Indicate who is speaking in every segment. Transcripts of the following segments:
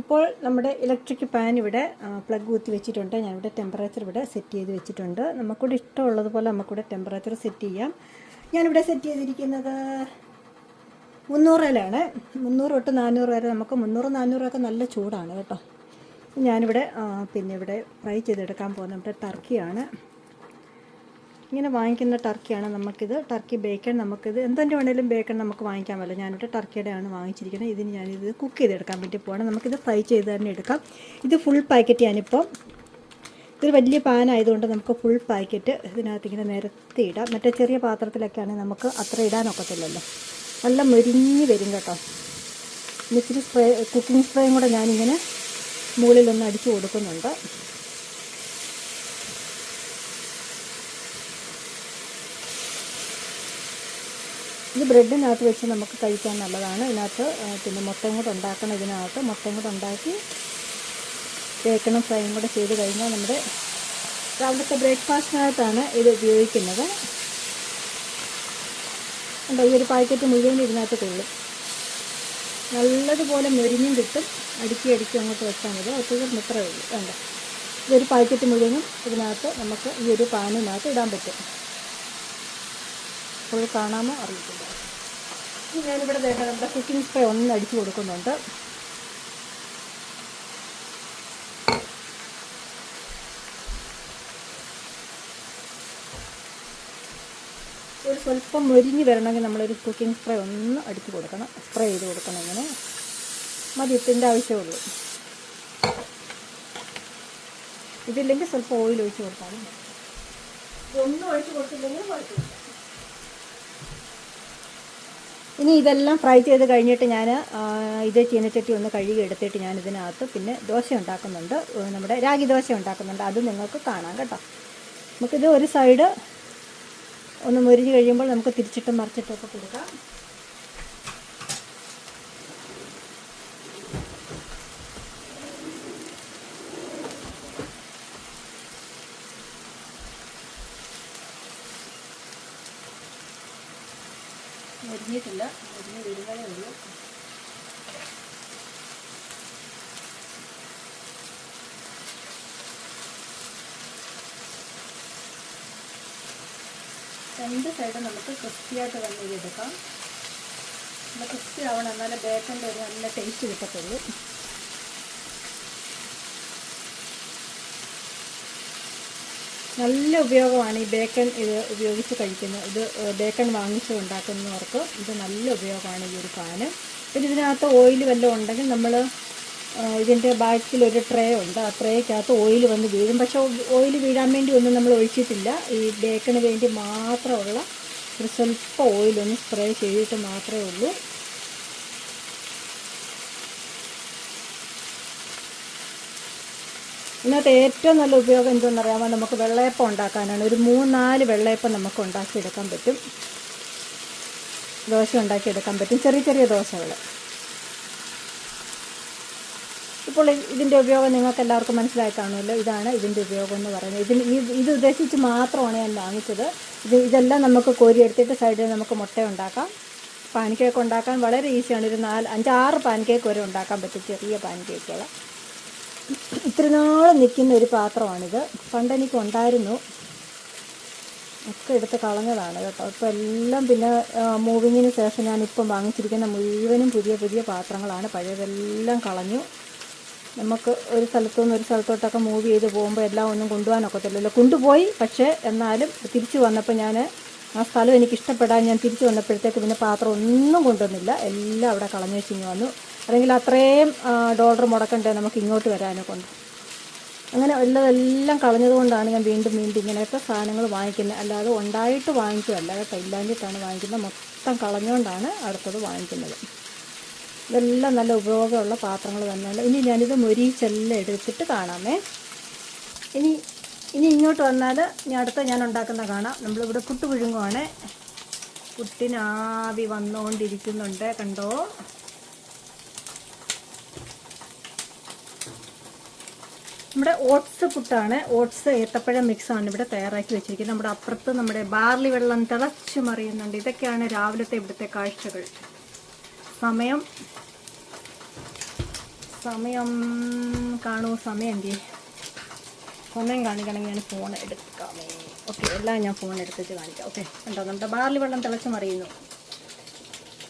Speaker 1: ഇപ്പോൾ നമ്മുടെ electric pan ഇവിടെ പ്ലഗ് കുത്തി വെച്ചിട്ടുണ്ട്. ഞാനിവിടെ ടെമ്പറേച്ചർ ഇവിടെ സെറ്റ് ചെയ്ത് വെച്ചിട്ടുണ്ട്. നമുക്കിവിടെ ഇഷ്ടമുള്ളതുപോലെ നമുക്കിവിടെ ടെമ്പറേച്ചർ സെറ്റ് ചെയ്യാം. ഞാനിവിടെ സെറ്റ് ചെയ്തിരിക്കുന്നത് മുന്നൂറിലാണ്. മുന്നൂറ് തൊട്ട് നാനൂറ് വരെ നമുക്ക് മുന്നൂറ് നാനൂറൊക്കെ നല്ല ചൂടാണ് കേട്ടോ. ഞാനിവിടെ പിന്നെ ഇവിടെ ഫ്രൈ ചെയ്തെടുക്കാൻ പോകുന്ന നമ്മുടെ ടർക്കിയാണ് ഇങ്ങനെ വാങ്ങിക്കുന്ന ടർക്കിയാണ് നമുക്കിത്. ടർക്കി ബേക്കൺ നമുക്കിത്. എന്തിന്റെ വേണേലും ബേക്കൺ നമുക്ക് വാങ്ങിക്കാമല്ലോ ഞാനിവിടെ ടർക്കിയുടെയാണ് വാങ്ങിച്ചിരിക്കുന്നത്. ഇതിന് ഞാനിത് കുക്ക് ചെയ്തെടുക്കാൻ വേണ്ടി പോകണം നമുക്കിത് ഫ്രൈ ചെയ്ത് തന്നെ എടുക്കാം. ഇത് ഫുൾ പാക്കറ്റ് ഞാനിപ്പോൾ ഇതൊരു വലിയ പാനായതുകൊണ്ട് നമുക്ക് ഫുൾ പാക്കറ്റ് ഇതിനകത്ത് ഇങ്ങനെ നിരത്തി ഇടാം. മറ്റേ ചെറിയ പാത്രത്തിലൊക്കെ ആണെങ്കിൽ നമുക്ക് അത്ര ഇടാനൊക്കത്തില്ലല്ലോ. നല്ല മുരിഞ്ഞ് വരും കേട്ടോ. ഇച്ചിരി സ്പ്രേ കുക്കിംഗ് സ്പ്രേയും കൂടെ ഞാനിങ്ങനെ മുകളിലൊന്ന് അടിച്ചു കൊടുക്കുന്നുണ്ട്. ഇത് ബ്രെഡിനകത്ത് വെച്ച് നമുക്ക് കഴിക്കാൻ നല്ലതാണ്. ഇതിനകത്ത് പിന്നെ മുട്ടയും കൂടെ ഉണ്ടാക്കണം ഇതിനകത്ത്. മുട്ടയും കൂടെ ഉണ്ടാക്കി ബേക്കണും ഫ്രൈയും കൂടെ ചെയ്ത് കഴിഞ്ഞാൽ നമ്മുടെ രാവിലത്തെ ബ്രേക്ക്ഫാസ്റ്റിനകത്താണ് ഇത് ഉപയോഗിക്കുന്നത്. ഉണ്ടോ ഈ ഒരു പാക്കറ്റ് മുഴുവൻ ഇതിനകത്ത് കൊള്ളും നല്ലതുപോലെ മെരിഞ്ഞും കിട്ടും. അടുക്കി അടുക്കി അങ്ങോട്ട് വെച്ചാൽ മതി. ഒത്തിരി മിത്രമേ ഉള്ളൂ. വേണ്ട ഇതൊരു പാക്കറ്റ് മുഴുവനും ഇതിനകത്ത് നമുക്ക് ഈ ഒരു പാനിനകത്ത് ഇടാൻ പറ്റും. അപ്പോൾ കാണാമോ? അറിയത്തില്ല. ഇനി ഞാനിവിടെ വേണ്ട നമ്മുടെ കുക്കിംഗ് സ്പ്രേ ഒന്ന് അടിച്ചു കൊടുക്കുന്നുണ്ട്. ഒരു സ്വല്പം മൊരിഞ്ഞ് വരണമെങ്കിൽ നമ്മളൊരു കുക്കിംഗ് സ്പ്രേ ഒന്ന് അടിച്ചു കൊടുക്കണം. സ്പ്രേ ചെയ്ത് കൊടുക്കണം ഇങ്ങനെ. മതി ഇതിന്റെ ആവശ്യമുള്ളൂ ഇതില്ലെങ്കിൽ സ്വല്പം ഓയിൽ ഒഴിച്ച് കൊടുത്താലും ഒന്നും ഒഴിച്ച് കൊടുത്തില്ലെങ്കിൽ കുഴപ്പമില്ല. ഇനി ഇതെല്ലാം ഫ്രൈ ചെയ്ത് കഴിഞ്ഞിട്ട് ഞാൻ ഇത് ചീനച്ചട്ടി ഒന്ന് കഴുകി എടുത്തിട്ട് ഞാൻ ഇതിനകത്ത് പിന്നെ ദോശ ഉണ്ടാക്കുന്നുണ്ട്. നമ്മുടെ രാഗി ദോശ ഉണ്ടാക്കുന്നുണ്ട്. അത് നിങ്ങൾക്ക് കാണാം കേട്ടോ. നമുക്കിത് ഒരു സൈഡ് ഒന്ന് മുരിഞ്ഞ് കഴിയുമ്പോൾ നമുക്ക് തിരിച്ചിട്ട് മറിച്ചിട്ടൊക്കെ കൊടുക്കാം മുരിഞ്ഞിട്ടില്ല മുരിഞ്ഞ് വരുന്നതേ ഉള്ളൂ രണ്ട് സൈഡും നമുക്ക് ക്രിസ്പിയായിട്ട് തന്നെ എടുക്കാം. നല്ല ക്രിസ്പി ആവണം എന്നാലേ ബേക്കന്റെ ഒരു നല്ല ടേസ്റ്റ് കിട്ടത്തുള്ളൂ. നല്ല ഉപയോഗമാണ് ഈ ബേക്കൺ ഇത് ഉപയോഗിച്ച് കഴിക്കുന്നത്. ഇത് ബേക്കൺ വാങ്ങിച്ച് ഉണ്ടാക്കുന്നവർക്ക് ഇത് നല്ല ഉപയോഗമാണ് ഈ ഒരു പാന് പിന്നെ ഇതിനകത്ത് ഓയിൽ വല്ലതും ഉണ്ടെങ്കിൽ നമ്മൾ ഇതിന്റെ ബാക്കിൽ ഒരു ട്രേ ഉണ്ട്. ആ ട്രേക്കകത്ത് ഓയിൽ വന്ന് വീഴും. പക്ഷേ ഓയിൽ വീഴാൻ വേണ്ടി ഒന്നും നമ്മൾ ഒഴിച്ചിട്ടില്ല. ഈ ബേക്കന് വേണ്ടി മാത്രമുള്ള ഒരു സ്വല്പം ഓയിലൊന്ന് സ്പ്രേ ചെയ്തിട്ട് മാത്രമേ ഉള്ളൂ. ഇതിനകത്ത് ഏറ്റവും നല്ല ഉപയോഗം എന്തെന്നറിയാമോ നമുക്ക് വെള്ളയപ്പം ഉണ്ടാക്കാനാണ്. ഒരു മൂന്നാൽ വെള്ളയപ്പം നമുക്ക് ഉണ്ടാക്കിയെടുക്കാൻ പറ്റും. ദോശ ഉണ്ടാക്കിയെടുക്കാൻ പറ്റും. ചെറിയ ചെറിയ ദോശകൾ. ഇപ്പോൾ ഇതിന്റെ ഉപയോഗം നിങ്ങൾക്ക് എല്ലാവർക്കും മനസ്സിലായി കാണുമല്ലോ. ഇതാണ് ഇതിന്റെ ഉപയോഗം എന്ന് പറയുന്നത്. ഇതിന് ഇത് ഉദ്ദേശിച്ച് മാത്രമാണ് ഞാൻ വാങ്ങിച്ചത്. ഇത് ഇതെല്ലാം നമുക്ക് കോരിയെടുത്തിട്ട് സൈഡിൽ നമുക്ക് മുട്ട ഉണ്ടാക്കാം. പാൻ കേക്ക് ഉണ്ടാക്കാൻ വളരെ ഈസിയാണ്. ഒരു നാല് അഞ്ചാറ് പാൻ കേക്ക് വരെ ഉണ്ടാക്കാൻ പറ്റും ചെറിയ പാൻ കേക്കുകൾ ഇത്തിരി നാൾ നിൽക്കുന്ന ഒരു പാത്രമാണിത്. പണ്ട് എനിക്ക് ഉണ്ടായിരുന്നു. ഒക്കെ എടുത്ത് കളഞ്ഞതാണ് കേട്ടോ. ഇപ്പോൾ എല്ലാം പിന്നെ മൂവിങ്ങിന് ശേഷം ഞാനിപ്പം വാങ്ങിച്ചിരിക്കുന്ന മുഴുവനും പുതിയ പുതിയ പാത്രങ്ങളാണ്. പഴയതെല്ലാം കളഞ്ഞു. നമുക്ക് ഒരു സ്ഥലത്തു നിന്ന് ഒരു സ്ഥലത്തോട്ടൊക്കെ മൂവ് ചെയ്ത് പോകുമ്പോൾ എല്ലാം ഒന്നും കൊണ്ടുപോകാനൊക്കത്തില്ലല്ലോ കൊണ്ടുപോയി പക്ഷേ എന്നാലും തിരിച്ചു വന്നപ്പോൾ ഞാൻ ആ സ്ഥലം എനിക്ക് ഇഷ്ടപ്പെടാൻ ഞാൻ തിരിച്ചു വന്നപ്പോഴത്തേക്ക് പിന്നെ പാത്രം ഒന്നും കൊണ്ടുവന്നില്ല. എല്ലാം അവിടെ കളഞ്ഞു വെച്ചിങ്ങ് വന്നു. അല്ലെങ്കിൽ അത്രയും ഡോളർ മുടക്കണ്ടേ നമുക്ക് ഇങ്ങോട്ട് വരാനെ കൊണ്ട് അങ്ങനെ ഉള്ളതെല്ലാം കളഞ്ഞതുകൊണ്ടാണ് ഞാൻ വീണ്ടും വീണ്ടും ഇങ്ങനെയൊക്കെ സാധനങ്ങൾ വാങ്ങിക്കുന്നത്. അല്ലാതെ ഉണ്ടായിട്ട് വാങ്ങിക്കുക അല്ലാതെ ഇല്ലാഞ്ഞിട്ടാണ് വാങ്ങിക്കുന്നത്. മൊത്തം കളഞ്ഞുകൊണ്ടാണ് അടുത്തത് വാങ്ങിക്കുന്നത്. ഇതെല്ലാം നല്ല ഉപയോഗമുള്ള പാത്രങ്ങൾ തന്നെയാണ് ഇനി ഞാനിത് മൊരീച്ചെല്ലാം എടുത്തിട്ട് കാണാമേ. ഇനി ഇനി ഇങ്ങോട്ട് വന്നാൽ ഞാൻ അടുത്ത ഞാൻ ഉണ്ടാക്കുന്ന കാണാം. നമ്മളിവിടെ പുട്ട് പുഴുങ്ങുവാണ്. പുട്ടിനാവി വന്നുകൊണ്ടിരിക്കുന്നുണ്ട് കണ്ടോ? നമ്മുടെ ഓട്സ് പുട്ടാണ്. ഓട്സ് ഏത്തപ്പഴം മിക്സാണ് ഇവിടെ തയ്യാറാക്കി വെച്ചിരിക്കുന്നത്. നമ്മുടെ അപ്പുറത്ത് നമ്മുടെ ബാർലി വെള്ളം തിളച്ചു മറിയുന്നുണ്ട്. ഇതൊക്കെയാണ് രാവിലത്തെ ഇവിടുത്തെ കാഴ്ചകൾ. സമയം. സമയം കാണൂ സമയം എന്തി സമയം കാണിക്കണമെങ്കിൽ ഞാൻ ഫോൺ എടുക്കാമേ. ഓക്കെ എല്ലാം ഞാൻ ഫോൺ എടുത്തിട്ട് കാണിക്കാം. ഓക്കെ കണ്ടോ? നമ്മുടെ ബാർലി വെള്ളം തിളച്ച് മറിയുന്നു.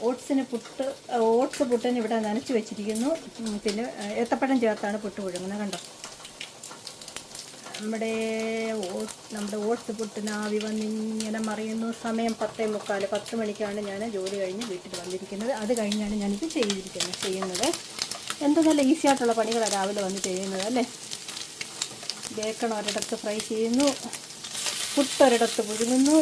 Speaker 1: ഓട്സിന് പുട്ട് ഓട്സ് പുട്ടിന് ഇവിടെ നനച്ച് വെച്ചിരിക്കുന്നു. പിന്നെ ഏത്തപ്പഴം ചേർത്താണ് പുട്ട് പുഴുങ്ങുന്നത്. കണ്ടോ? നമ്മുടെ നമ്മുടെ ഓട്സ് പുട്ടിന് ആവി വന്നിങ്ങനെ മറിയുന്നു. സമയം പത്തേ മുക്കാൽ പത്ത് മണിക്കാണ് ഞാൻ ജോലി കഴിഞ്ഞ് വീട്ടിൽ വന്നിരിക്കുന്നത്. അത് കഴിഞ്ഞാണ് ഞാനിത് ചെയ്തിരിക്കുന്നത് ചെയ്യുന്നത്. എന്തോ നല്ല ഈസി ആയിട്ടുള്ള പണികളാണ് രാവിലെ വന്ന് ചെയ്യുന്നത് അല്ലേ? ബേക്കൺ ഒരിടത്ത് ഫ്രൈ ചെയ്യുന്നു. പുട്ടൊരിടത്ത് പുഴുങ്ങുന്നു.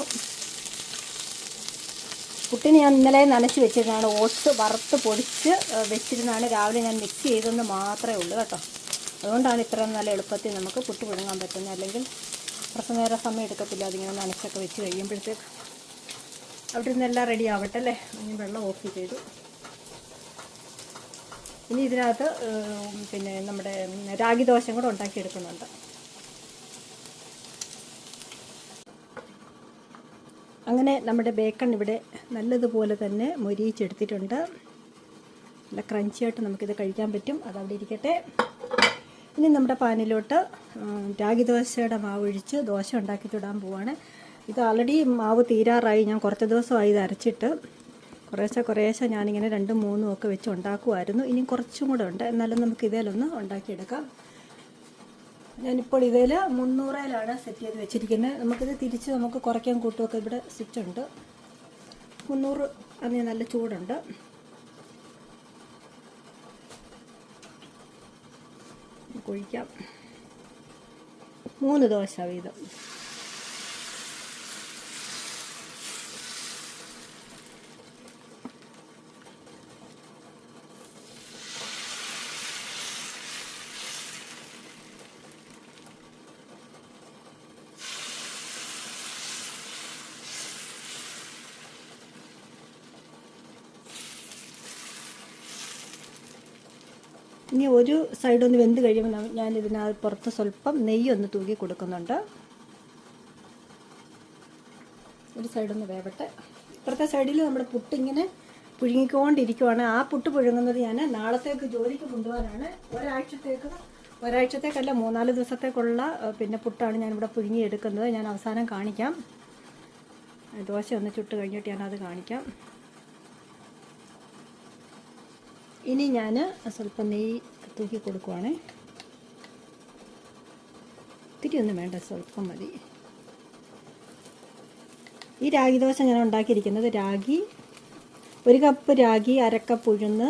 Speaker 1: പുട്ടിന് ഞാൻ ഇന്നലെ നനച്ച് വെച്ചിരുന്നതാണ്. ഓട്സ് വറുത്ത് പൊടിച്ച് വെച്ചിരുന്നതാണ്. രാവിലെ ഞാൻ മിക്സ് ചെയ്തെന്ന് മാത്രമേ ഉള്ളൂ കേട്ടോ. അതുകൊണ്ടാണ് ഇത്ര നല്ല എളുപ്പത്തിൽ നമുക്ക് പുട്ട് പുഴുങ്ങാൻ പറ്റുന്നത്. അല്ലെങ്കിൽ കുറച്ച് നേരം സമയം എടുക്കത്തില്ല. അതിങ്ങനെ നനച്ചൊക്കെ വെച്ച് കഴിയുമ്പോഴത്തേക്ക് അവിടെ നിന്ന് എല്ലാം റെഡി ആവട്ടെ അല്ലേ? ഇനി വെള്ളം ഓഫ് ചെയ്തു. ഇനി ഇതിനകത്ത് പിന്നെ നമ്മുടെ രാഗി ദോശയും കൂടെ ഉണ്ടാക്കിയെടുക്കുന്നുണ്ട്. അങ്ങനെ നമ്മുടെ ബേക്കൺ ഇവിടെ നല്ലതുപോലെ തന്നെ മൊരിയിച്ചെടുത്തിട്ടുണ്ട്. നല്ല ക്രഞ്ചിയായിട്ട് നമുക്കിത് കഴിക്കാൻ പറ്റും. അതവിടെ ഇരിക്കട്ടെ. ഇനി നമ്മുടെ പാനിലോട്ട് രാഗി ദോശയുടെ മാവ് ഒഴിച്ച് ദോശ ഉണ്ടാക്കി ചുടാൻ പോവാണ്. ഇത് ഓൾറെഡി മാവ് തീരാറായി. ഞാൻ കുറച്ച് ദിവസമായി ഇത് അരച്ചിട്ട് കുറേശ്ശെ കുറേശ്ശെ ഞാനിങ്ങനെ രണ്ടും മൂന്നും ഒക്കെ വെച്ച് ഉണ്ടാക്കുമായിരുന്നു ഇനി കുറച്ചും കൂടെ ഉണ്ട്. എന്നാലും നമുക്ക് ഇതിലൊന്ന് ഉണ്ടാക്കിയെടുക്കാം. ഞാനിപ്പോൾ ഇതിൽ മുന്നൂറിലാണ് സെറ്റ് ചെയ്ത് വെച്ചിരിക്കുന്നത് നമുക്കിത് തിരിച്ച് നമുക്ക് കുറയ്ക്കാൻ കൂട്ടുമൊക്കെ ഇവിടെ സ്വിച്ച് ഉണ്ട്. മുന്നൂറ് അതിന് നല്ല ചൂടുണ്ട്. നമുക്ക് ഒഴിക്കാം മൂന്ന് ദോശ വീതം. ഇനി ഒരു സൈഡ് ഒന്ന് വെന്ത് കഴിയുമ്പോൾ ഞാൻ ഇതിനകത്ത് പുറത്ത് സ്വല്പം നെയ്യ് ഒന്ന് തൂക്കി കൊടുക്കുന്നുണ്ട്. ഒരു സൈഡൊന്ന് വേവട്ടെ. ഇപ്പുറത്തെ സൈഡിൽ നമ്മുടെ പുട്ടിങ്ങനെ പുഴുങ്ങിക്കൊണ്ടിരിക്കുവാണ്. ആ പുട്ട് പുഴുങ്ങുന്നത് ഞാൻ നാളത്തേക്ക് ജോലിക്ക് കൊണ്ടുപോകാനാണ്. ഒരാഴ്ചത്തേക്ക് ഒരാഴ്ചത്തേക്കല്ല മൂന്നാൽ ദിവസത്തേക്കുള്ള പിന്നെ പുട്ടാണ് ഞാനിവിടെ പുഴുങ്ങിയെടുക്കുന്നത്. ഞാൻ അവസാനം കാണിക്കാം. ദോശ ഒന്ന് ചുട്ട് കഴിഞ്ഞിട്ട് ഞാനത് കാണിക്കാം. ഇനി ഞാൻ സ്വല്പം നെയ്യ് തൂക്കി കൊടുക്കുവാണേ. ഒത്തിരി ഒന്നും വേണ്ട സ്വല്പം മതി. ഈ രാഗി ദോശ ഞാൻ ഉണ്ടാക്കിയിരിക്കുന്നത് രാഗി ഒരു കപ്പ് രാഗി അരക്കപ്പ് ഉഴുന്ന്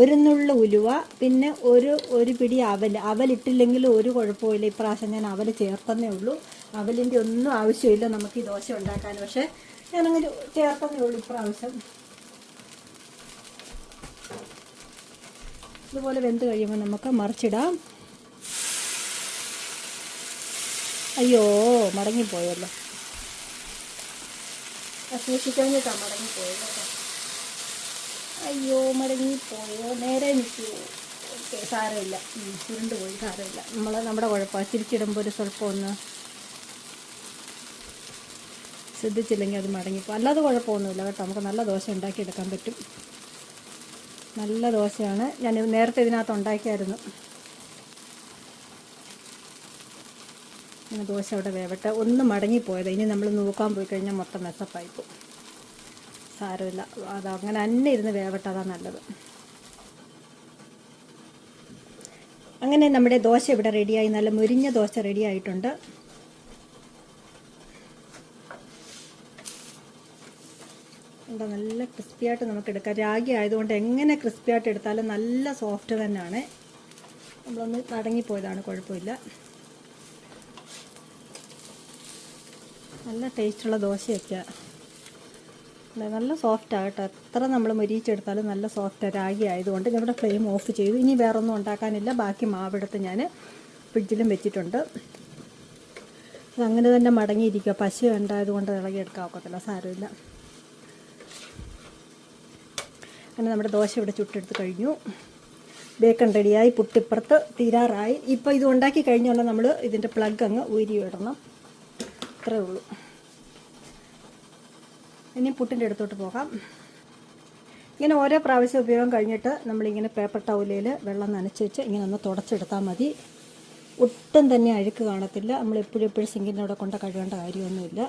Speaker 1: ഒരു നുള്ള ഉലുവ പിന്നെ ഒരു ഒരു പിടി അവൽ അവലിട്ടില്ലെങ്കിൽ ഒരു കുഴപ്പമില്ല ഇപ്രാവശ്യം ഞാൻ അവൽ ചേർത്തന്നേ ഉള്ളൂ. അവലിന്റെ ഒന്നും ആവശ്യമില്ല നമുക്ക് ഈ ദോശ ഉണ്ടാക്കാൻ. പക്ഷേ ഞാനങ്ങനെ ചേർത്തന്നേ ഉള്ളൂ ഇപ്രാവശ്യം. ഇതുപോലെ വെന്ത് കഴിയുമ്പോൾ നമുക്ക് മറിച്ചിടാം. അയ്യോ മടങ്ങിപ്പോയല്ലോ. ആ മടങ്ങിപ്പോയല്ലോ അയ്യോ മടങ്ങിപ്പോയോ? നേരെ നിൽക്കുമോ ഓക്കെ സാരമില്ല. ചുരുണ്ട് പോയി സാരമില്ല. നമ്മൾ നമ്മുടെ കുഴപ്പമാണ് തിരിച്ചിടുമ്പോൾ ഒരു സ്വല്പം ഒന്ന് ശ്രദ്ധിച്ചില്ലെങ്കിൽ അത് മടങ്ങിപ്പോ. അല്ലാതെ കുഴപ്പമൊന്നുമില്ല കേട്ടോ. നമുക്ക് നല്ല ദോശ ഉണ്ടാക്കിയെടുക്കാൻ പറ്റും. നല്ല ദോശയാണ്. ഞാൻ നേരത്തെ ഇതിനകത്ത് ഉണ്ടാക്കിയായിരുന്നു. ഇങ്ങനെ ദോശ അവിടെ വേവട്ടെ. ഒന്ന് മടങ്ങിപ്പോയത്. ഇനി നമ്മൾ നോക്കാൻ പോയി കഴിഞ്ഞാൽ മൊത്തം മെസ്സപ്പായിപ്പോ സാരമില്ല. അത് അങ്ങനെ തന്നെ ഇരുന്ന് വേവട്ടെ. അതാണ് നല്ലത്. അങ്ങനെ നമ്മുടെ ദോശ ഇവിടെ റെഡിയായി നല്ല മുരിഞ്ഞ ദോശ റെഡി എന്താ നല്ല ക്രിസ്പി ആയിട്ട് നമുക്ക് എടുക്കാം. രാഗി ആയതുകൊണ്ട് എങ്ങനെ ക്രിസ്പി ആയിട്ട് എടുത്താലും നല്ല സോഫ്റ്റ് തന്നെയാണ്. നമ്മളൊന്ന് പോയതാണ് കുഴപ്പമില്ല. നല്ല ടേസ്റ്റുള്ള ദോശയൊക്കെയാണ് നല്ല സോഫ്റ്റ് ആകട്ടെ എത്ര നമ്മൾ മുരിയിച്ചെടുത്താലും നല്ല സോഫ്റ്റ് രാഗി ആയതുകൊണ്ട് നമ്മുടെ ഫ്ലെയിം ഓഫ് ചെയ്തു. ഇനി വേറൊന്നും ഉണ്ടാക്കാനില്ല. ബാക്കി മാവെടുത്ത് ഞാൻ ഫ്രിഡ്ജിലും വെച്ചിട്ടുണ്ട്. അങ്ങനെ തന്നെ മടങ്ങിയിരിക്കുക. പശു ഉണ്ടായതുകൊണ്ട് ഇളകിയെടുക്കാൻ ഒക്കത്തില്ല. സാരമില്ല. അങ്ങനെ നമ്മുടെ ദോശ ഇവിടെ ചുട്ടെടുത്ത് കഴിഞ്ഞു. ബേക്കൺ റെഡിയായി പുട്ടിപ്പുറത്ത് തീരാറായി. ഇപ്പോൾ ഇത് ഉണ്ടാക്കി കഴിഞ്ഞാൽ നമ്മൾ ഇതിന്റെ പ്ലഗ് അങ്ങ് ഊരി വിടണം അത്രേ ഉള്ളൂ. ഇനി പുട്ടിന്റെ അടുത്തോട്ട് പോകാം. ഇങ്ങനെ ഓരോ പ്രാവശ്യം ഉപയോഗം കഴിഞ്ഞിട്ട് നമ്മളിങ്ങനെ പേപ്പർ ടൗലയിൽ വെള്ളം നനച്ച് വെച്ച് ഇങ്ങനെ ഒന്ന് തുടച്ചെടുത്താൽ മതി. ഒട്ടും തന്നെ അഴുക്ക് കാണത്തില്ല. നമ്മൾ എപ്പോഴും എപ്പോഴും സിങ്കിന്റെ അവിടെ കൊണ്ട് കഴുകേണ്ട കാര്യമൊന്നുമില്ല.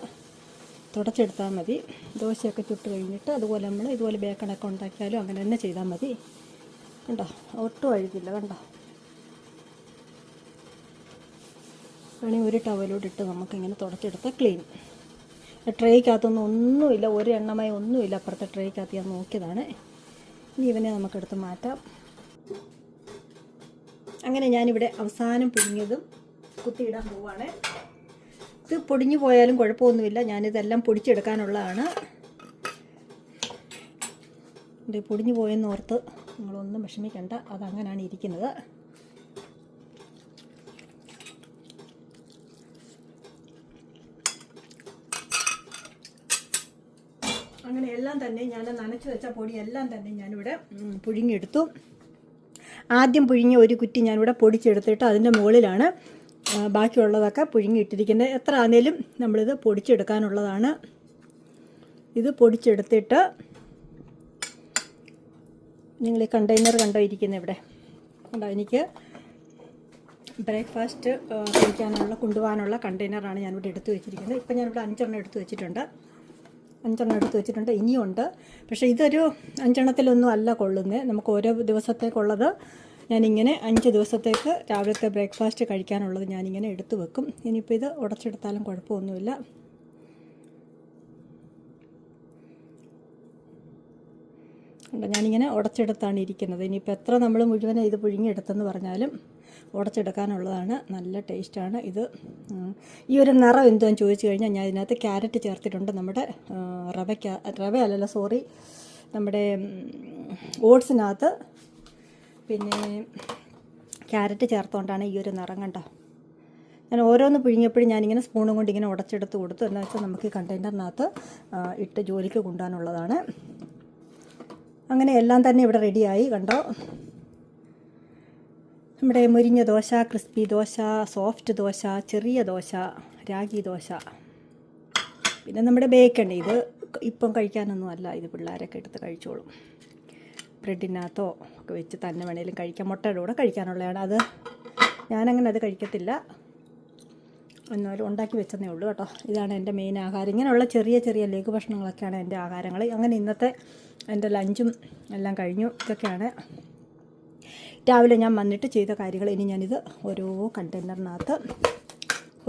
Speaker 1: തുടച്ചെടുത്താൽ മതി. ദോശയൊക്കെ ചുട്ട് കഴിഞ്ഞിട്ട് അതുപോലെ നമ്മൾ ഇതുപോലെ ബേക്കണൊക്കെ ഉണ്ടാക്കിയാലും അങ്ങനെ തന്നെ ചെയ്താൽ മതി. കണ്ടോ? ഒട്ടും അഴുകില്ല കണ്ടോ? വേണമെങ്കിൽ ഒരു ടവലോടിട്ട് നമുക്കിങ്ങനെ തുടച്ചെടുത്ത് ക്ലീൻ ട്രേക്കകത്തൊന്നും ഒന്നുമില്ല ഒരു എണ്ണമായി ഒന്നുമില്ല. അപ്പുറത്തെ ട്രേക്കകത്ത് ഞാൻ നോക്കിയതാണ്. ഇനി ഇവനെ നമുക്കെടുത്ത് മാറ്റാം. അങ്ങനെ ഞാനിവിടെ അവസാനം പിഴിഞ്ഞതും കുത്തിയിടാൻ പോവാണ്. ഇത് പൊടിഞ്ഞു പോയാലും കുഴപ്പമൊന്നുമില്ല. ഞാനിതെല്ലാം പൊടിച്ചെടുക്കാനുള്ളതാണ്. ഇത് പൊടിഞ്ഞു പോയെന്ന് ഓർത്ത് നിങ്ങളൊന്നും വിഷമിക്കണ്ട. അതങ്ങനെയാണ് ഇരിക്കുന്നത്. അങ്ങനെ എല്ലാം തന്നെ ഞാൻ നനച്ച് വെച്ച പൊടി എല്ലാം തന്നെ ഞാനിവിടെ പുഴുങ്ങിയെടുത്തു. ആദ്യം പുഴുങ്ങിയ ഒരു കുറ്റി ഞാനിവിടെ പൊടിച്ചെടുത്തിട്ട് അതിന്റെ മുകളിലാണ് ബാക്കിയുള്ളതൊക്കെ പുഴുങ്ങിയിട്ടിരിക്കുന്നത്. എത്ര ആണേലും നമ്മളിത് പൊടിച്ചെടുക്കാനുള്ളതാണ്. ഇത് പൊടിച്ചെടുത്തിട്ട് നിങ്ങൾ ഈ കണ്ടെയ്നർ കണ്ടോ ഇരിക്കുന്നത് ഇവിടെ? കണ്ടോ? എനിക്ക് ബ്രേക്ക്ഫാസ്റ്റ് കഴിക്കാനുള്ള കൊണ്ടുപോകാനുള്ള കണ്ടെയ്നറാണ് ഞാനിവിടെ എടുത്തു വെച്ചിരിക്കുന്നത്. ഇപ്പം ഞാനിവിടെ അഞ്ചെണ്ണം എടുത്തു വെച്ചിട്ടുണ്ട്. അഞ്ചെണ്ണം എടുത്ത് വെച്ചിട്ടുണ്ട്. ഇനിയുണ്ട്. പക്ഷേ ഇതൊരു അഞ്ചെണ്ണത്തിലൊന്നും അല്ല കൊള്ളുന്നത്. നമുക്ക് ഓരോ ദിവസത്തേക്കുള്ളത് ഞാനിങ്ങനെ അഞ്ച് ദിവസത്തേക്ക് രാവിലത്തെ ബ്രേക്ക്ഫാസ്റ്റ് കഴിക്കാനുള്ളത് ഞാനിങ്ങനെ എടുത്തു വെക്കും. ഇനിയിപ്പോൾ ഇത് ഉടച്ചെടുത്താലും കുഴപ്പമൊന്നുമില്ല. ഞാനിങ്ങനെ ഉടച്ചെടുത്താണ് ഇരിക്കുന്നത്. ഇനിയിപ്പോൾ എത്ര നമ്മൾ മുഴുവൻ ഇത് പുഴുങ്ങിയെടുത്തെന്ന് പറഞ്ഞാലും ഉടച്ചെടുക്കാനുള്ളതാണ്. നല്ല ടേസ്റ്റാണ് ഇത്. ഈ ഒരു നിറം എന്തുവാന്ന് ചോദിച്ചു കഴിഞ്ഞാൽ ഞാൻ ഇതിനകത്ത് ക്യാരറ്റ് ചേർത്തിട്ടുണ്ട് നമ്മുടെ റവയ്ക്ക റവയല്ലല്ലോ സോറി നമ്മുടെ ഓട്സിനകത്ത്. പിന്നെ ക്യാരറ്റ് ചേർത്തുകൊണ്ടാണ് ഈ ഒരു നിറം കണ്ടോ? ഞാൻ ഓരോന്ന് പിഴിഞ്ഞപ്പോഴും ഞാനിങ്ങനെ സ്പൂണും കൊണ്ട് ഇങ്ങനെ ഉടച്ചെടുത്ത് കൊടുത്തു. എന്താ വെച്ചാൽ നമുക്ക് ഈ കണ്ടെയ്നറിനകത്ത് ഇട്ട് ജോലിക്ക് കൊണ്ടുപോകാനുള്ളതാണ്. അങ്ങനെ എല്ലാം തന്നെ ഇവിടെ റെഡിയായി കണ്ടോ? നമ്മുടെ മുരിഞ്ഞ ദോശ ക്രിസ്പി ദോശ സോഫ്റ്റ് ദോശ ചെറിയ ദോശ രാഗി ദോശ. പിന്നെ നമ്മുടെ ബേക്കൺ ഇത് ഇപ്പം കഴിക്കാനൊന്നും അല്ല. ഇത് പിള്ളേരൊക്കെ എടുത്ത് കഴിച്ചോളും. ബ്രെഡിനകത്തോ ഒക്കെ വെച്ച് തന്നെ വേണേലും കഴിക്കാം. മുട്ടയുടെ കൂടെ കഴിക്കാനുള്ളതാണ്. അത് ഞാനങ്ങനെ അത് കഴിക്കത്തില്ല. എന്നാലും ഉണ്ടാക്കി വെച്ചതേ ഉള്ളൂ കേട്ടോ. ഇതാണ് എന്റെ മെയിൻ ആഹാരം. ഇങ്ങനെയുള്ള ചെറിയ ചെറിയ ലഘു ഭക്ഷണങ്ങളൊക്കെയാണ് എന്റെ ആഹാരങ്ങൾ. അങ്ങനെ ഇന്നത്തെ എന്റെ ലഞ്ചും എല്ലാം കഴിഞ്ഞു. ഇതൊക്കെയാണ്. രാവിലെ ഞാൻ വന്നിട്ട് ചെയ്ത കാര്യങ്ങൾ. ഇനി ഞാനിത് ഓരോ കണ്ടെയ്നറിനകത്ത്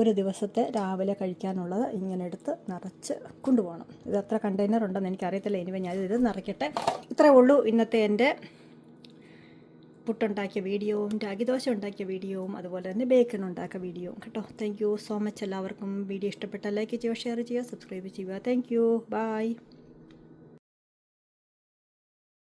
Speaker 1: ഒരു ദിവസത്തെ രാവിലെ കഴിക്കാനുള്ളത് ഇങ്ങനെ എടുത്ത് നിറച്ച് കൊണ്ടുപോകണം. ഇത് എത്ര കണ്ടെയ്നർ ഉണ്ടെന്ന് എനിക്കറിയത്തില്ല. ഇനി ഇത് നിറയ്ക്കട്ടെ. ഇത്രേ ഉള്ളൂ ഇന്നത്തെ എന്റെ പുട്ടുണ്ടാക്കിയ വീഡിയോവും രാഗിദോശ ഉണ്ടാക്കിയ വീഡിയോവും അതുപോലെ തന്നെ ബേക്കൺ ഉണ്ടാക്കിയ വീഡിയോവും കേട്ടോ. താങ്ക് സോ മച്ച് എല്ലാവർക്കും. വീഡിയോ ഇഷ്ടപ്പെട്ടാൽ ലൈക്ക് ചെയ്യുക ഷെയർ ചെയ്യുക സബ്സ്ക്രൈബ് ചെയ്യുക. Thank you bye